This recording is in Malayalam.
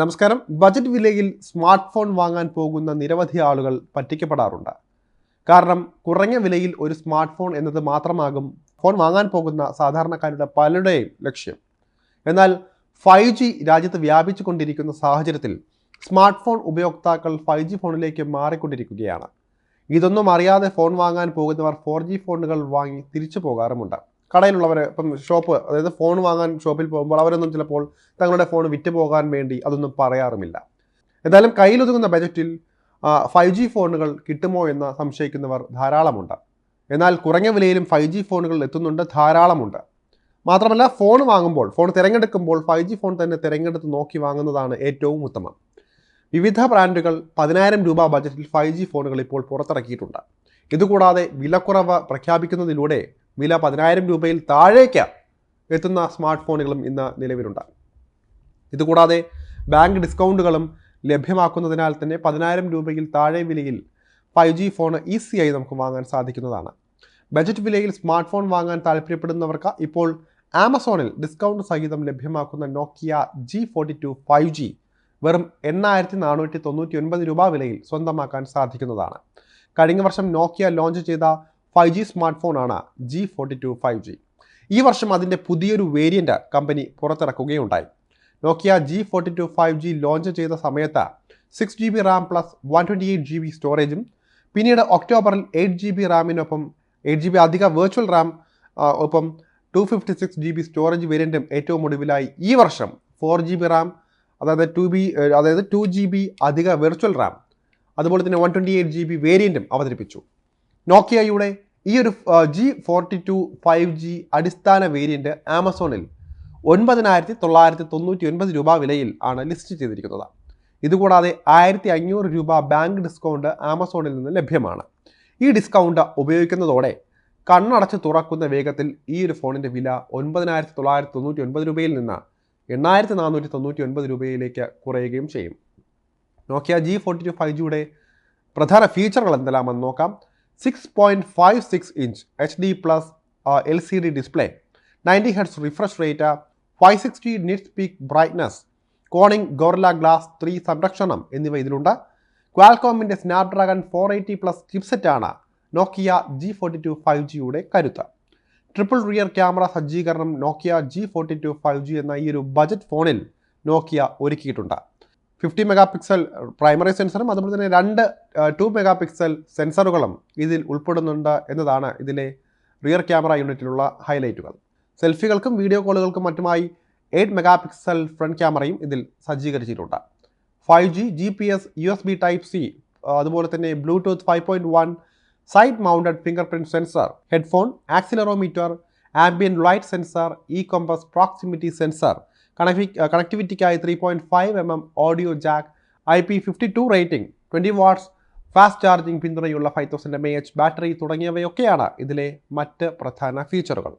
നമസ്കാരം. ബജറ്റ് വിലയിൽ സ്മാർട്ട് ഫോൺ വാങ്ങാൻ പോകുന്ന നിരവധി ആളുകൾ പറ്റിക്കപ്പെടാറുണ്ട്. കാരണം കുറഞ്ഞ വിലയിൽ ഒരു സ്മാർട്ട് ഫോൺ എന്നത് മാത്രമാകും ഫോൺ വാങ്ങാൻ പോകുന്ന സാധാരണക്കാരുടെ പലരുടെയും ലക്ഷ്യം. എന്നാൽ ഫൈവ് ജി രാജ്യത്ത് വ്യാപിച്ചു കൊണ്ടിരിക്കുന്ന സാഹചര്യത്തിൽ സ്മാർട്ട് ഫോൺ ഉപയോക്താക്കൾ ഫൈവ് ജി ഫോണിലേക്ക് മാറിക്കൊണ്ടിരിക്കുകയാണ്. ഇതൊന്നും അറിയാതെ ഫോൺ വാങ്ങാൻ പോകുന്നവർ ഫോർ ജി ഫോണുകൾ വാങ്ങി തിരിച്ചു പോകാറുമുണ്ട്. കടയിലുള്ളവർ ഇപ്പം ഷോപ്പ് അതായത് ഫോൺ വാങ്ങാൻ ഷോപ്പിൽ പോകുമ്പോൾ അവരൊന്നും ചിലപ്പോൾ തങ്ങളുടെ ഫോൺ വിറ്റ് പോകാൻ വേണ്ടി അതൊന്നും പറയാറുമില്ല. എന്തായാലും കയ്യിലൊതുങ്ങുന്ന ബജറ്റിൽ ഫൈവ് ജി ഫോണുകൾ കിട്ടുമോ എന്ന് സംശയിക്കുന്നവർ ധാരാളമുണ്ട്. എന്നാൽ കുറഞ്ഞ വിലയിലും ഫൈവ് ജി ഫോണുകൾ എത്തുന്നുണ്ട് ധാരാളമുണ്ട്. മാത്രമല്ല ഫോൺ വാങ്ങുമ്പോൾ ഫോൺ തിരഞ്ഞെടുക്കുമ്പോൾ ഫൈവ് ജി ഫോൺ തന്നെ തിരഞ്ഞെടുത്ത് നോക്കി വാങ്ങുന്നതാണ് ഏറ്റവും ഉത്തമം. വിവിധ ബ്രാൻഡുകൾ പതിനായിരം രൂപ ബജറ്റിൽ ഫൈവ് ജി ഫോണുകൾ ഇപ്പോൾ പുറത്തിറക്കിയിട്ടുണ്ട്. ഇതുകൂടാതെ വിലക്കുറവ് പ്രഖ്യാപിക്കുന്നതിലൂടെ വില പതിനായിരം രൂപയിൽ താഴേക്ക് എത്തുന്ന സ്മാർട്ട് ഫോണുകളും ഇന്ന് നിലവിലുണ്ട്. ഇതുകൂടാതെ ബാങ്ക് ഡിസ്കൗണ്ടുകളും ലഭ്യമാക്കുന്നതിനാൽ തന്നെ പതിനായിരം രൂപയിൽ താഴെ വിലയിൽ ഫൈവ് ജി ഫോൺ ഈസിയായി നമുക്ക് വാങ്ങാൻ സാധിക്കുന്നതാണ്. ബജറ്റ് വിലയിൽ സ്മാർട്ട് ഫോൺ വാങ്ങാൻ താല്പര്യപ്പെടുന്നവർക്ക് ഇപ്പോൾ ആമസോണിൽ ഡിസ്കൗണ്ട് സഹിതം ലഭ്യമാക്കുന്ന Nokia G forty two five G വെറും എണ്ണായിരത്തി നാനൂറ്റി തൊണ്ണൂറ്റി ഒൻപത് രൂപ വിലയിൽ സ്വന്തമാക്കാൻ സാധിക്കുന്നതാണ്. കഴിഞ്ഞ വർഷം നോക്കിയ ലോഞ്ച് ചെയ്ത ഫൈവ് ജി സ്മാർട്ട് ഫോണാണ് G forty two five G. ഈ വർഷം അതിന്റെ പുതിയൊരു variant company പുറത്തിറക്കുകയുണ്ടായി. Nokia G forty two five G launch ചെയ്ത സമയത്ത് six G B RAM plus one twenty eight G B സ്റ്റോറേജും പിന്നീട് ഒക്ടോബറിൽ എയ്റ്റ് ജി ബി റാമിനൊപ്പം എയ്റ്റ് ജി ബി അധിക വെർച്വൽ റാം ഒപ്പം two fifty six G B storage വേരിയന്റും ഏറ്റവും ഒടുവിലായി ഈ വർഷം ഫോർ ജി ബി റാം അതായത് ടു ബി അതായത് ടു ജി ബി അധിക വെർച്വൽ റാം അതുപോലെ തന്നെ one twenty eight G B വേരിയന്റും അവതരിപ്പിച്ചു. നോക്കിയയുടെ ഈ ഒരു G forty two five G അടിസ്ഥാന വേരിയന്റ് ആമസോണിൽ ഒൻപതിനായിരത്തി തൊള്ളായിരത്തി തൊണ്ണൂറ്റി ഒൻപത് രൂപ വിലയിൽ ആണ് ലിസ്റ്റ് ചെയ്തിരിക്കുന്നത്. ഇതുകൂടാതെ ആയിരത്തി അഞ്ഞൂറ് രൂപ ബാങ്ക് ഡിസ്കൗണ്ട് ആമസോണിൽ നിന്ന് ലഭ്യമാണ്. ഈ ഡിസ്കൗണ്ട് ഉപയോഗിക്കുന്നതോടെ കണ്ണടച്ച് തുറക്കുന്ന വേഗത്തിൽ ഈ ഒരു ഫോണിന്റെ വില ഒൻപതിനായിരത്തി തൊള്ളായിരത്തി തൊണ്ണൂറ്റി ഒൻപത് രൂപയിൽ നിന്ന് എണ്ണായിരത്തി നാനൂറ്റി തൊണ്ണൂറ്റി ഒൻപത് രൂപയിലേക്ക് കുറയുകയും ചെയ്യും. Nokia G forty two five ജിയുടെ പ്രധാന ഫീച്ചറുകൾ എന്തെല്ലാമെന്ന് നോക്കാം. Six point five six inch H D plus L C D display ninety hertz refresh rate five sixty nit peak brightness Corning Gorilla glass three സംരക്ഷണം എന്നിവ ഇതിലുണ്ട്. ക്വാൽകോമിന്റെ Snapdragon four eighty plus ചിപ്സെറ്റാണ് Nokia G forty two five ജിയുടെ കരുത്ത്. ട്രിപ്പിൾ റിയർ ക്യാമറ സജ്ജീകരണം Nokia G forty two five G എന്ന ഈ ഒരു ബജറ്റ് ഫോണിൽ നോക്കിയ ഒരുക്കിയിട്ടുണ്ട്. ഫിഫ്റ്റി മെഗാ പിക്സൽ പ്രൈമറി സെൻസറും അതുപോലെ തന്നെ രണ്ട് ടു മെഗാ പിക്സൽ സെൻസറുകളും ഇതിൽ ഉൾപ്പെടുന്നുണ്ട് എന്നതാണ് ഇതിലെ റിയർ ക്യാമറ യൂണിറ്റിലുള്ള ഹൈലൈറ്റുകൾ. സെൽഫികൾക്കും വീഡിയോ കോളുകൾക്കും മറ്റുമായി എയ്റ്റ് മെഗാ പിക്സൽ ഫ്രണ്ട് ക്യാമറയും ഇതിൽ സജ്ജീകരിച്ചിട്ടുണ്ട്. Five G G P S U S B type C അതുപോലെ തന്നെ Bluetooth five point one side mounted fingerprint sensor headphone accelerometer ambient light sensor E compass proximity sensor കണക്ടി കണക്ടിവിറ്റിക്കായി three point five M M audio jack I P fifty two rating twenty watts fast charging പിന്തുണയുള്ള five thousand M A H battery തുടങ്ങിയവയൊക്കെയാണ് ഇതിലെ മറ്റ് പ്രധാന ഫീച്ചറുകൾ